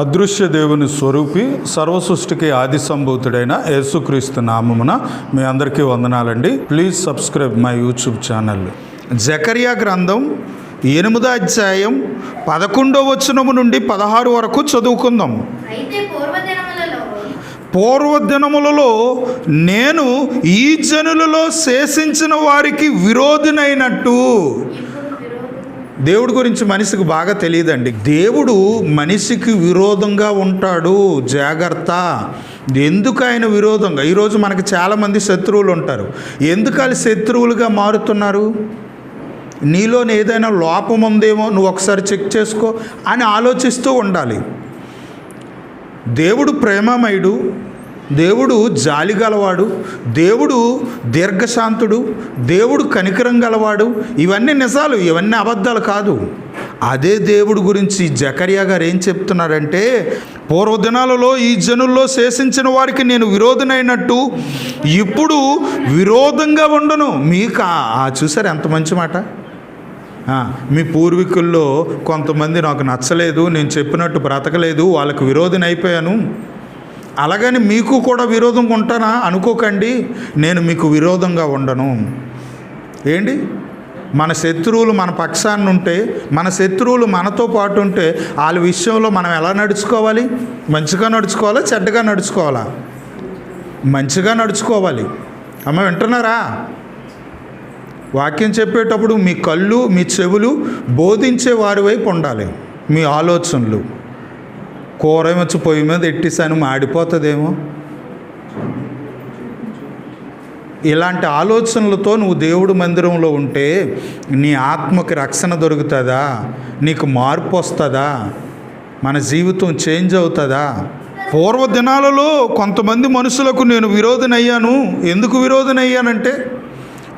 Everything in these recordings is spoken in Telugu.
అదృశ్య దేవుని స్వరూపి సర్వసృష్టికి ఆది సంభూతుడైన యేసుక్రీస్తు నామమున మీ అందరికీ వందనాలండి. Please subscribe my YouTube channel. Zechariah గ్రంథం ఎనిమిదో అధ్యాయం పదకొండో వచనము నుండి పదహారు వరకు చదువుకుందాం. పూర్వదినములలో నేను ఈ జనులలో శేషించిన వారికి విరోధినైనట్టు. దేవుడి గురించి మనిషికి బాగా తెలియదండి. దేవుడు మనిషికి విరోధంగా ఉంటాడు. జాగ్రత్త. ఎందుకు ఆయన విరోధంగా? ఈరోజు మనకి చాలామంది శత్రువులు ఉంటారు. ఎందుకు వాళ్ళు శత్రువులుగా మారుతున్నారు? నీలోని ఏదైనా లోపం ఉందేమో నువ్వు ఒకసారి చెక్ చేసుకో అని ఆలోచిస్తూ ఉండాలి. దేవుడు ప్రేమమయుడు. దేవుడు జాలి గలవాడు దేవుడు దీర్ఘశాంతుడు దేవుడు కనికరం గలవాడు. ఇవన్నీ నిజాలు ఇవన్నీ అబద్ధాలు కాదు. అదే దేవుడు గురించి జకరియా గారు ఏం చెప్తున్నారంటే పూర్వదినాలలో ఈ జనుల్లో శేషించిన వారికి నేను విరోధనైనట్టు ఇప్పుడు విరోధంగా ఉండను. మీకు ఆ- చూసారు ఎంత మంచి మాట? మీ పూర్వీకుల్లో కొంతమంది నాకు నచ్చలేదు నేను చెప్పినట్టు బ్రతకలేదు వాళ్ళకు విరోధన అయిపోయాను. అలాగని మీకు కూడా విరోధంగా ఉంటానా? అనుకోకండి నేను మీకు విరోధంగా ఉండను. ఏంటి? మన శత్రువులు మన పక్షాన్ని ఉంటే మన శత్రువులు మనతో పాటు ఉంటే వాళ్ళ విషయంలో మనం ఎలా నడుచుకోవాలి? మంచిగా నడుచుకోవాలా? చెడ్డగా నడుచుకోవాలా? మంచిగా నడుచుకోవాలి. అమ్మ వింటున్నారా? వాక్యం చెప్పేటప్పుడు మీ కళ్ళు మీ చెవులు బోధించే వారి వైపు ఉండాలి. మీ ఆలోచనలు. కూర వచ్చి పొయ్యి మీద ఎట్టేసాను మాడిపోతుందేమో. ఇలాంటి ఆలోచనలతో నువ్వు దేవుడు మందిరంలో ఉంటే నీ ఆత్మకి రక్షణ దొరుకుతుందా? నీకు మార్పు వస్తుందా? మన జీవితం చేంజ్ అవుతుందా? పూర్వ దినాలలో కొంతమంది మనుషులకు నేను విరోధనయ్యాను. ఎందుకు విరోధనయ్యానంటే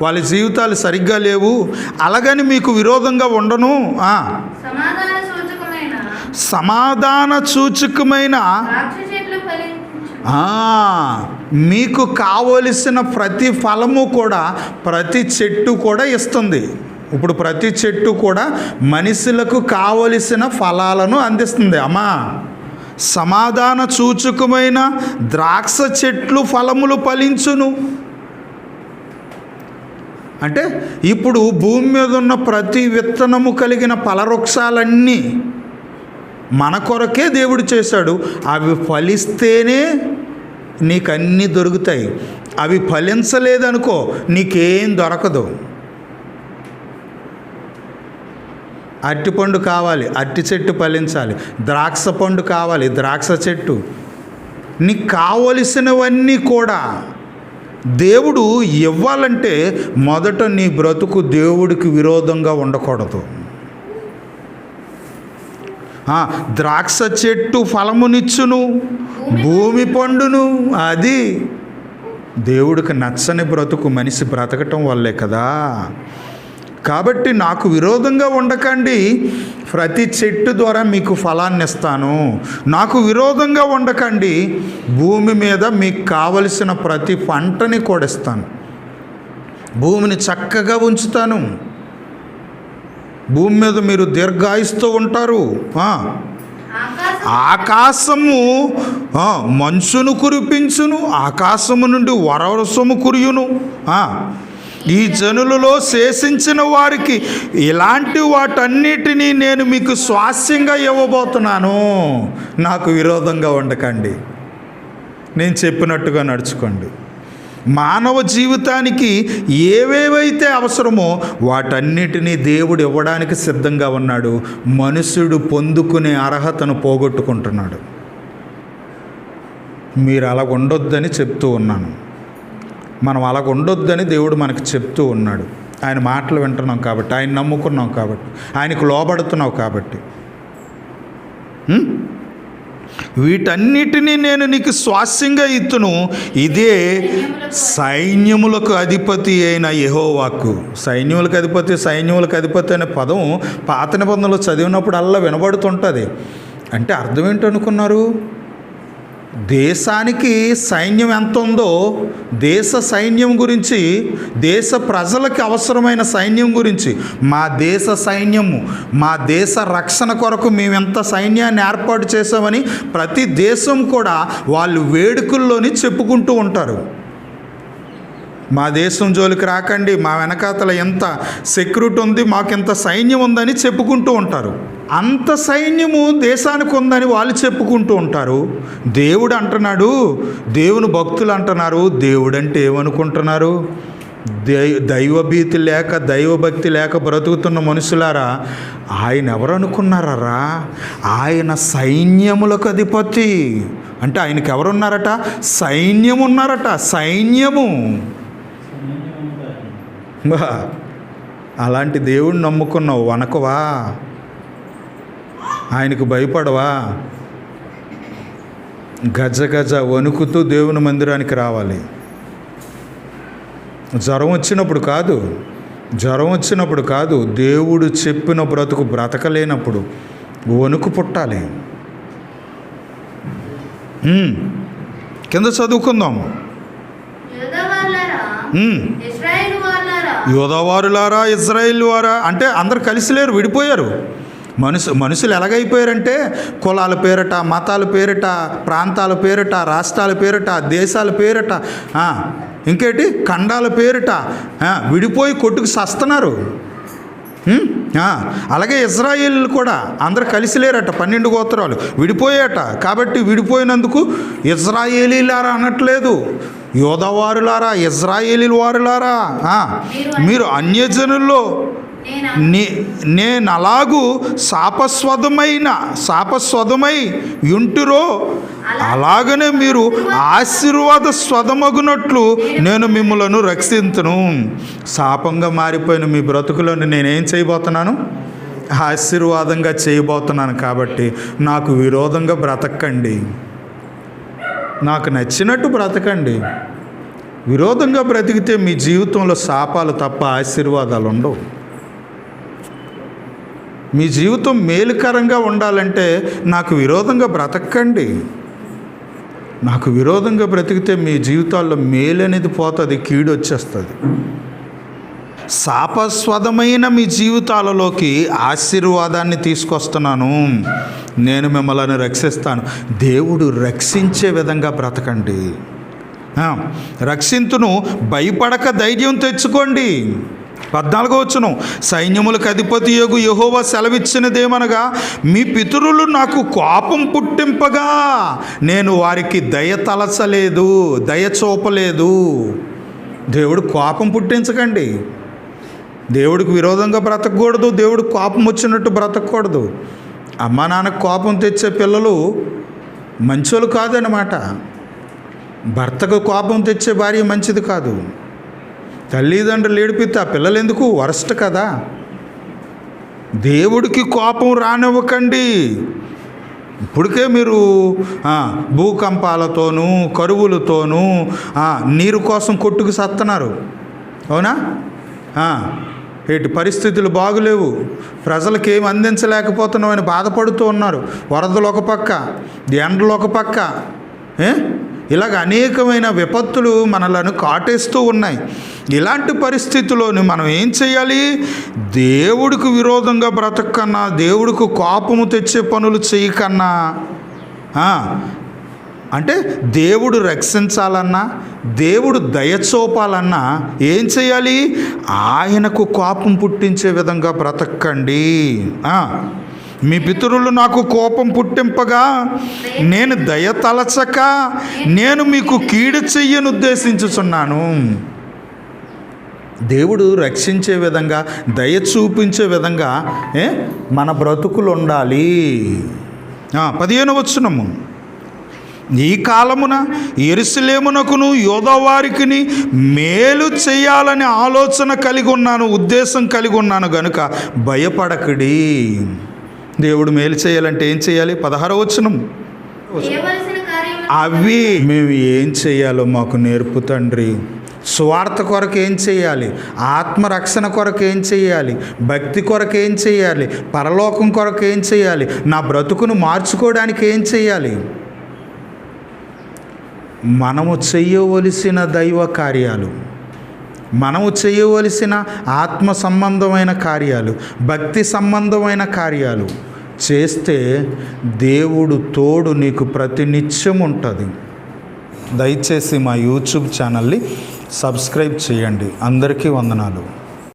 వాళ్ళ జీవితాలు సరిగ్గా లేవు. అలాగని మీకు విరోధంగా ఉండను. సమాధాన సూచకమైన మీకు కావలసిన ప్రతి ఫలము కూడా ప్రతి చెట్టు కూడా ఇస్తుంది. ఇప్పుడు ప్రతి చెట్టు కూడా మనుషులకు కావలసిన ఫలాలను అందిస్తుంది. అమ్మా సమాధాన సూచకమైన ద్రాక్ష చెట్లు ఫలములు ఫలించును. అంటే ఇప్పుడు భూమి మీద ఉన్న ప్రతి విత్తనము కలిగిన ఫలవృక్షాలన్నీ మన కొరకే దేవుడు చేశాడు. అవి ఫలిస్తేనే నీకు అన్నీ దొరుకుతాయి. అవి ఫలించలేదనుకో నీకేం దొరకదు. అరటిపండు కావాలి అరటి చెట్టు ఫలించాలి ద్రాక్ష పండు కావాలి ద్రాక్ష చెట్టు. నీకు కావలసినవన్నీ కూడా దేవుడు ఇవ్వాలంటే మొదట నీ బ్రతుకు దేవుడికి విరోధంగా ఉండకూడదు. ద్రాక్ష చెట్టు ఫలమునిచ్చును భూమి పండును అది దేవుడికి నచ్చని బ్రతుకు మనిషి బ్రతకటం వల్లే కదా. కాబట్టి నాకు విరోధంగా ఉండకండి. ప్రతి చెట్టు ద్వారా మీకు ఫలాన్ని ఇస్తాను. నాకు విరోధంగా ఉండకండి. భూమి మీద మీకు కావలసిన ప్రతి పంటని కూడా ఇస్తాను. భూమిని చక్కగా ఉంచుతాను. భూమి మీద మీరు దీర్ఘాయుస్తూ ఉంటారు. ఆకాశము మంచును కురిపించును ఆకాశము నుండి వరవరసము కురియును. ఈ జనులలో శేషించిన వారికి ఇలాంటి వాటన్నిటినీ నేను మీకు స్వాస్యంగా ఇవ్వబోతున్నాను. నాకు విరోధంగా ఉండకండి. నేను చెప్పినట్టుగా నడుచుకోండి. మానవ జీవితానికి ఏవేవైతే అవసరమో వాటన్నిటినీ దేవుడు ఇవ్వడానికి సిద్ధంగా ఉన్నాడు. మనుషుడు పొందుకునే అర్హతను పోగొట్టుకుంటున్నాడు. మీరు అలా ఉండొద్దని చెప్తూ ఉన్నాను. మనం అలా ఉండొద్దని దేవుడు మనకు చెప్తూ ఉన్నాడు. ఆయన మాటలు వింటున్నాం కాబట్టి ఆయన నమ్ముకున్నాం కాబట్టి ఆయనకు లోబడుతున్నావు కాబట్టి. వీటన్నిటినీ నేను నీకు స్వాస్యంగా ఇత్తును. ఇదే సైన్యములకు అధిపతి అయిన యహోవాకు. సైన్యములకు అధిపతి సైన్యములకు అధిపతి అనే పదం పాత నిబంధనలు చదివినప్పుడు అల్లా వినబడుతుంటుంది. అంటే అర్థం ఏంటనుకున్నారు? దేశానికి సైన్యం ఎంత ఉందో దేశ సైన్యం గురించి దేశ ప్రజలకి అవసరమైన సైన్యం గురించి మా దేశ సైన్యము మా దేశ రక్షణ కొరకు మేము ఎంత సైన్యాన్ని ఏర్పాటు చేసామని ప్రతి దేశం కూడా వాళ్ళు వేడుకల్లోని చెప్పుకుంటూ ఉంటారు. మా దేశం జోలికి రాకండి మా వెనకాతల ఎంత సెక్యూరిటీ ఉంది మాకు సైన్యం ఉందని చెప్పుకుంటూ ఉంటారు. అంత సైన్యము దేశానికి ఉందని వాళ్ళు చెప్పుకుంటూ ఉంటారు. దేవుడు అంటున్నాడు దేవుని భక్తులు అంటున్నారు దేవుడు అంటే ఏమనుకుంటున్నారు? దై దైవభీతి లేక దైవభక్తి లేక బ్రతుకుతున్న మనుషులారా ఆయన ఎవరనుకున్నారా ఆయన సైన్యములకు అధిపతి. అంటే ఆయనకి ఎవరున్నారట సైన్యం ఉన్నారట సైన్యము. అలాంటి దేవుడిని నమ్ముకున్నావు వనకవా ఆయనకు భయపడవా? గజ గజ వణుకుతూ దేవుని మందిరానికి రావాలి. జ్వరం వచ్చినప్పుడు కాదు జ్వరం వచ్చినప్పుడు కాదు దేవుడు చెప్పిన బ్రతుకు బ్రతకలేనప్పుడు వణుకు పుట్టాలి. కింద చదువుకుందాం. యోధవారులారా ఇజ్రాయిల్ వారా? అంటే అందరు కలిసి లేరు విడిపోయారు. మనుషు మనుషులు ఎలాగైపోయారంటే కులాల పేరట మతాల పేరిట ప్రాంతాల పేరిట రాష్ట్రాల పేరిట దేశాల పేరిట ఇంకేటి? ఖండాల పేరిట విడిపోయి కొట్టుకు సస్తున్నారు. అలాగే ఇజ్రాయిల్ కూడా అందరు కలిసి లేరట పన్నెండు గోత్రాలు. విడిపోయాట. కాబట్టి విడిపోయినందుకు ఇజ్రాయేలీలారా అనట్లేదు. యోధవారులారా ఇజ్రాయేలీ వారులారా మీరు అన్యజనుల్లో నేను నే నేను అలాగూ శాపస్వదమైన శాపస్వదమై యుంటిరో అలాగనే మీరు ఆశీర్వాద స్వదమగునట్లు నేను మిమ్మలను రక్షించును శాపంగా మారిపోయిన మీ బ్రతుకులను నేనేం చేయబోతున్నాను? ఆశీర్వాదంగా చేయబోతున్నాను కాబట్టి నాకు విరోధంగా బ్రతకండి. నాకు నచ్చినట్టు బ్రతకండి. విరోధంగా బ్రతికితే మీ జీవితంలో శాపాలు తప్ప ఆశీర్వాదాలు ఉండవు. మీ జీవితం మేలుకరంగా ఉండాలంటే నాకు విరోధంగా బ్రతకండి. నాకు విరోధంగా బ్రతికితే మీ జీవితాల్లో మేలు అనేది పోతుంది కీడు వచ్చేస్తుంది శాపస్వదమైన మీ జీవితాలలోకి ఆశీర్వాదాన్ని తీసుకొస్తున్నాను. నేను మిమ్మల్ని రక్షిస్తాను. దేవుడు రక్షించే విధంగా బ్రతకండి. రక్షింతును భయపడక ధైర్యం తెచ్చుకోండి. పద్నాలుగో వచ్చును సైన్యములకు అధిపతి యోగు యహోవా సెలవిచ్చినదేమనగా మీ పితరులు నాకు కోపం పుట్టింపగా నేను వారికి దయ తలచలేదు దయ చూపలేదు. దేవుడు కోపం పుట్టించకండి. దేవుడికి విరోధంగా బ్రతకూడదు దేవుడు కోపం వచ్చినట్టు బ్రతకూడదు. అమ్మ నాన్న కోపం తెచ్చే పిల్లలు మంచోళ్ళు కాదనమాట భర్తకు కోపం తెచ్చే భార్య మంచిది కాదు. తల్లిదండ్రులు ఏడిపితే ఆ పిల్లలు ఎందుకు? వరస్ట్ కదా. దేవుడికి కోపం రానివ్వకండి. ఇప్పటికే మీరు భూకంపాలతోనూ కరువులతోనూ నీరు కోసం కొట్టుకు సత్తన్నారు. అవునా? ఎటు పరిస్థితులు బాగులేవు. ప్రజలకు ఏమి అందించలేకపోతున్నామని బాధపడుతూ ఉన్నారు. వరదలు ఒక పక్క ఎండలు ఒక పక్క ఇలాగ అనేకమైన విపత్తులు మనలను కాటేస్తూ ఉన్నాయి. ఇలాంటి పరిస్థితుల్లోని మనం ఏం చేయాలి? దేవుడికి విరోధంగా బ్రతకన్నా దేవుడికి కోపము తెచ్చే పనులు చేయకన్నా అంటే దేవుడు రక్షించాలన్నా దేవుడు దయచూపాలన్నా ఏం చేయాలి? ఆయనకు కోపం పుట్టించే విధంగా బ్రతకండి. మీ పితరులు నాకు కోపం పుట్టింపగా నేను దయ తలచక నేను మీకు కీడు చెయ్యను ఉద్దేశించుచున్నాను. దేవుడు రక్షించే విధంగా దయ చూపించే విధంగా ఏ మన బ్రతుకులు ఉండాలి. పదిహేను వచ్చునము ఈ కాలమున ఎరుసలేమునకును యోధవారికిని మేలు చేయాలని ఆలోచన కలిగి ఉన్నాను ఉద్దేశం కలిగి ఉన్నాను గనుక భయపడకడి. దేవుడు మేలు చేయాలంటే ఏం చేయాలి? పదహార వచనం. అవి మేము ఏం చేయాలో మాకు నేర్పు తండ్రి. స్వార్థ కొరకు ఏం చేయాలి? ఆత్మరక్షణ కొరకు ఏం చేయాలి? భక్తి కొరకు ఏం చేయాలి? పరలోకం కొరకు ఏం చేయాలి? నా బ్రతుకును మార్చుకోవడానికి ఏం చేయాలి? మనము చేయవలసిన దైవ కార్యాలు మనము చేయవలసిన ఆత్మ సంబంధమైన కార్యాలు భక్తి సంబంధమైన కార్యాలు చేస్తే దేవుడు తోడు నీకు ప్రతినిత్యం ఉంటుంది. దయచేసి మా యూట్యూబ్ ఛానల్ని సబ్స్క్రైబ్ చేయండి. అందరికీ వందనాలు.